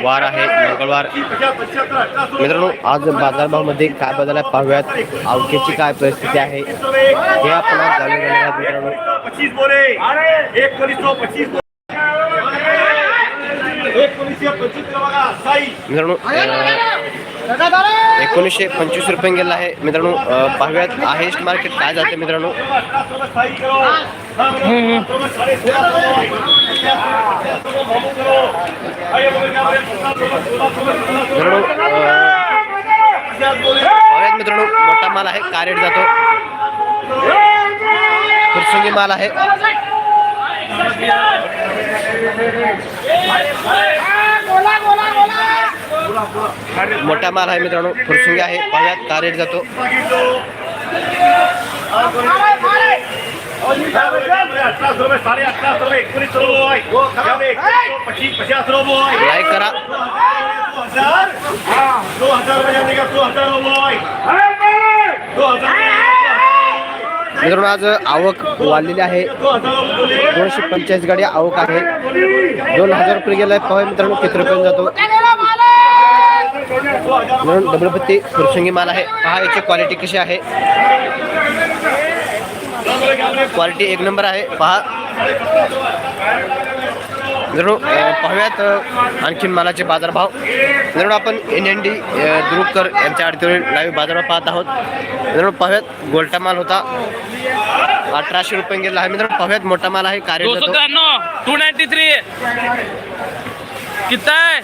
वार आहे मंगळवार. मित्रांनो आज बाजारभावामध्ये काय बदल आहे पाहूयात. अवकेची काय परिस्थिती आहे? हे आपण जाणून घेणार आहोत मित्रांनो. मित्रांनो एकोणीसशे पंचवीस रुपये गेला आहे. मित्रांनो पाहूयात हायेस्ट मार्केट काय जाते मित्रांनो? मित्रांनो पाहूयात मित्रांनो मोठा माल आहे का रेट जातो. फुरसुंगी माल आहे. मोठा माल आहे मित्रांनो. फुरसुंगी आहे. पाहूयात का रेट जातो. लाईक करा. दो हजार मित्रांनो आज आवक वाढलेली आहे. दोनशे पंचेचाळीस गाडी आवक आहे. दोन हजार रुपये गेलाय. पाहूया मित्रांनो किती रुपये जातो. म्हणून डबल पत्ती फुरसुंगी माल आहे. पहा याची क्वालिटी कशी आहे. क्वालिटी एक नंबर आहे. पहा. अं, पाहूयात आणखीन मालाचे बाजारभाव. मित्रांनो आपण एन एन डी दुरुपकर यांच्या अडतीवरील लाईव्ह बाजारभाव पाहत आहोत. मित्रांनो पाहूयात गोल्टा माल होता. अठराशे रुपये गेला आहे. मित्रांनो पाहूयात मोठा माल आहे. कार्य टू नाइन्टी थ्री कितना है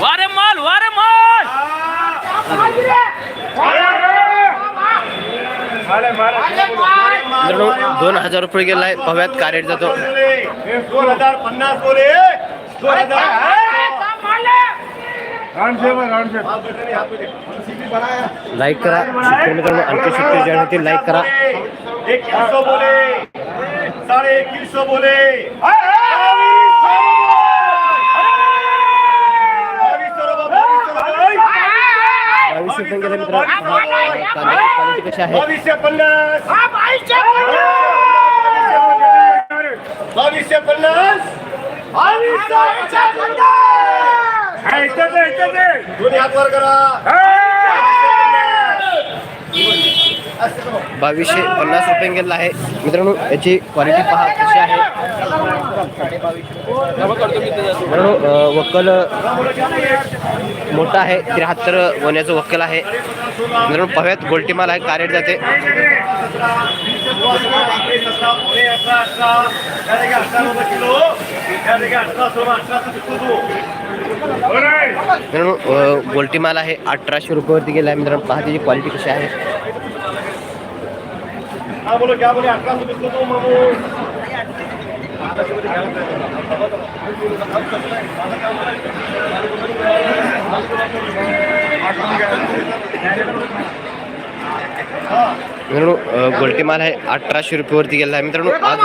वारे माल वारे माल मित्रांनो दोन हजार रुपये गेला आहे पाहूयात का रेट जातो. दोन हजार पन्नास बोले. दोन हजार लाईक करा शेतकरी मित्रांनो आणखी शेतकरी जॉईन होतील लाईक करा. एक बोले. साढ़े इक्कीस सौ बोले. पहा, कांद्याची क्वालिटी कशी आहे? बावीसशे पन्नास. बावीसशे पन्नास. दोन्ही हात वर करा. बावीसशे पन्नास रुपये गेला आहे. मित्रांनो याची क्वालिटी पहा कशी आहे. मित्रांनो वक्कल मोठा आहे त्र्याहत्तर वण्याचं वक्कल आहे. मित्रांनो पाहूयात गोल्टी माल आहे का रेट जाते? मित्रांनो गोल्टी माल आहे अठराशे रुपयावरती गेला आहे. मित्रांनो पहा त्याची क्वालिटी कशी आहे. हा बोलो क्या बोले अठारह सौ तो मामू मित्रांनो अ, माल आहे अठराशे रुपये वरती गेला आहे. मित्रांनो आज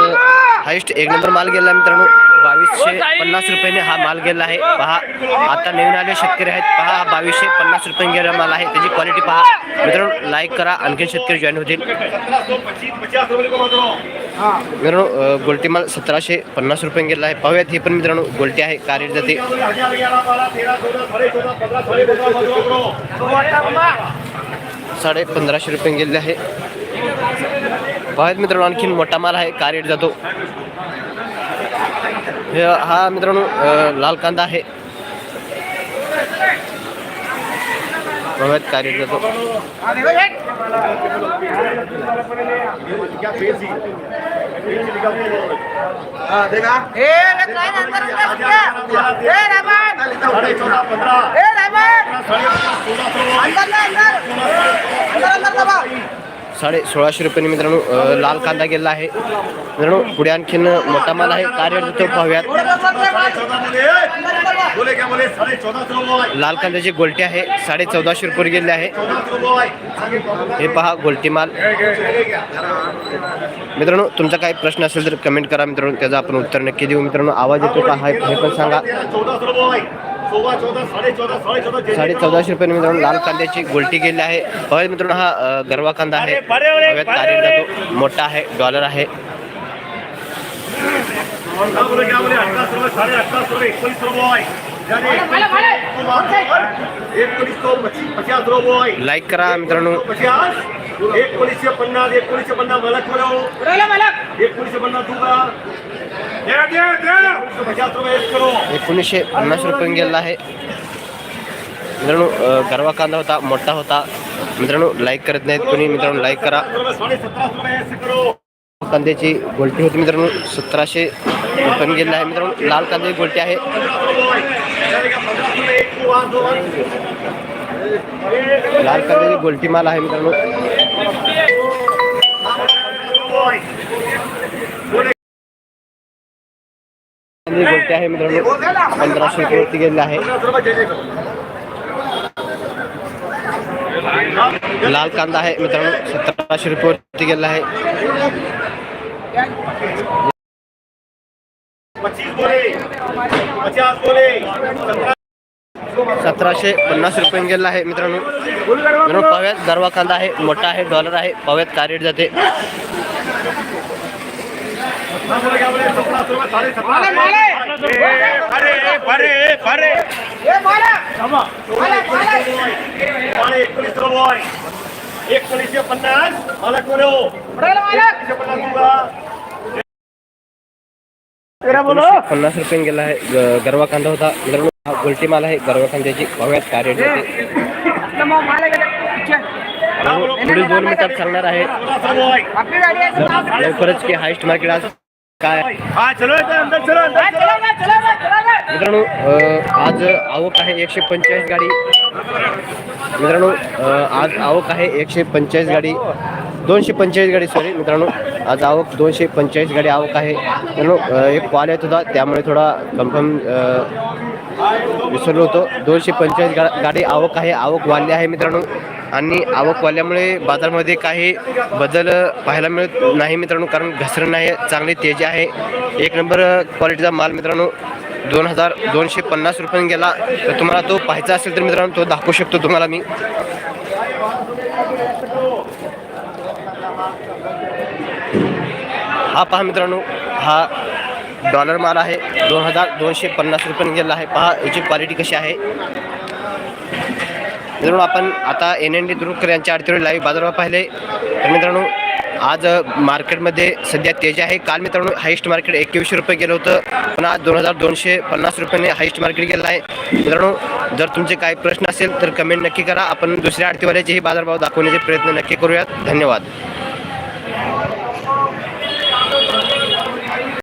हायस्ट एक नंबर माल गेला आहे मित्रांनो. बावीसशे पन्नास रुपयाने हा माल गेला आहे. पहा आता नवीन आले शेतकरी आहेत. पहा हा बावीसशे पन्नास रुपये गेला माल आहे. त्याची क्वालिटी पहा. मित्रांनो लाईक करा. आणखीन शेतकरी जॉईन होतील. मित्रांनो गोल्टी माल सतराशे पन्नास रुपये गेला आहे. पाहूयात हे पण मित्रांनो गोल्टी आहे. का रेट जाते. साडे पंधराशे रुपये गेले आहे. पाहत मित्रांनो आणखीन मोठा माल आहे. का रेट जातो. हे हा मित्रांनो लाल कांदा आहे पाहूयात का साडे सोळाशे रुपये मित्रांनो लाल कांदा गेला आहे. मित्रांनो पुढे आणखीन मोठा माल आहे. काय रेट तो पाहूयात. लाल कांद्याची गोलटी आहे. साडे चौदाशे रुपये गेले आहे. हे पहा गोलटी माल. मित्रांनो तुमचा काही प्रश्न असेल तर कमेंट करा मित्रांनो. त्याचं आपण उत्तर नक्की देऊ. मित्रांनो आवाज येतो का? हा हे पण सांगा. साडे चौदा साडे चौदा साडे चौदाशे रुपये मित्रांनो लाल कांद्याची गोलटी गेली आहे. बघा मित्रांनो हा गरवा कांदा आहे. हव्यात कार्यरत जातो. मोठा आहे डॉलर आहे. लाईक करा मित्रांनो. एकोणीसशे पन्नास एकोणीसशे पन्नास मला एकोणीसशे पन्नास द्या एकोणीसशे रुपये पन्नास रुपये गेलेला आहे. मित्रांनो गरवा कांदा होता मोठा होता. मित्रांनो लाईक करत नाहीत कोणी मित्रांनो लाईक करा. कांद्याची गोलटी होती मित्रांनो सतराशे रुपये गेलेला आहे. मित्रांनो लाल कांद्याची गोलटी आहे. लाल कांद्याची गोलटी माल आहे मित्रांनो. कांद्याची गोलटी आहे मित्रांनो पंधराशे रुपये गेलेला आहे. लाल कांदा आहे मित्रांनो सतराशे रुपये गेलेला आहे. सतराशे पन्नास रुपये गेलेला आहे मित्रांनो. मित्रांनो पाव्यात गरवा कांदा आहे मोठा आहे डॉलर आहे पाव्यात का रेट जाते? पन्नास रुपये गेला आहे गरवा कांदा होता. मित्रांनो हा गोलटी माल आहे, गरवा कांद्याची पाव्यात का रेट पुढील दोन मिनिटात सांगणार आहे. लवकरच की हायस्ट मार्केट आज. काय? आहे. हा चलो अंदर चलो अंदर चलो. मित्रांनो आज आवक आहे एकशे पंचेचाळीस गाडी. मित्रांनो आज आवक आहे एकशे पंचेचाळीस गाडी. दोनशे पंचेचाळीस गाडी सॉरी मित्रांनो आज आवक दोनशे पंचेचाळीस गाडी आवक आहे. मित्रांनो एक कॉल येत होता त्यामुळे थोडा कन्फर्म विसरलो होतो. दोनशे पंचेचाळीस गा गाडी आवक आहे आवक वाढली आहे मित्रांनो. आणि आवक वाढल्यामुळे बाजारामध्ये काही बदल पाहायला मिळत नाही मित्रांनो कारण घसरण आहे चांगली तेजी आहे. एक नंबर क्वालिटीचा माल मित्रांनो दोन हजार दोनशे पन्नास रुपये गेला. तर तुम्हाला तो पाहायचा असेल तर मित्रांनो तो दाखवू शकतो तुम्हाला मी. हा पहा मित्रांनो हा डॉलर माल आहे. दोन हजार दोनशे पन्नास रुपये गेला आहे. पहा याची क्वालिटी कशी आहे. मित्रांनो आपण आता एन एन डी दुरुकर यांच्या आरतीवर लाईव्ह बाजारभाव पाहिले. तर मित्रांनो आज मार्केटमध्ये सध्या तेज आहे. काल मित्रांनो हायस्ट मार्केट एकवीसशे रुपये गेलं होतं. पण आज दोन हजार दोनशे पन्नास रुपयाने हायस्ट मार्केट गेलं आहे. मित्रांनो जर तुमचे काही प्रश्न असेल तर कमेंट नक्की करा. आपण दुसऱ्या आरतीवाल्याचेही बाजारभाव दाखवण्याचे प्रयत्न नक्की करूयात. धन्यवाद.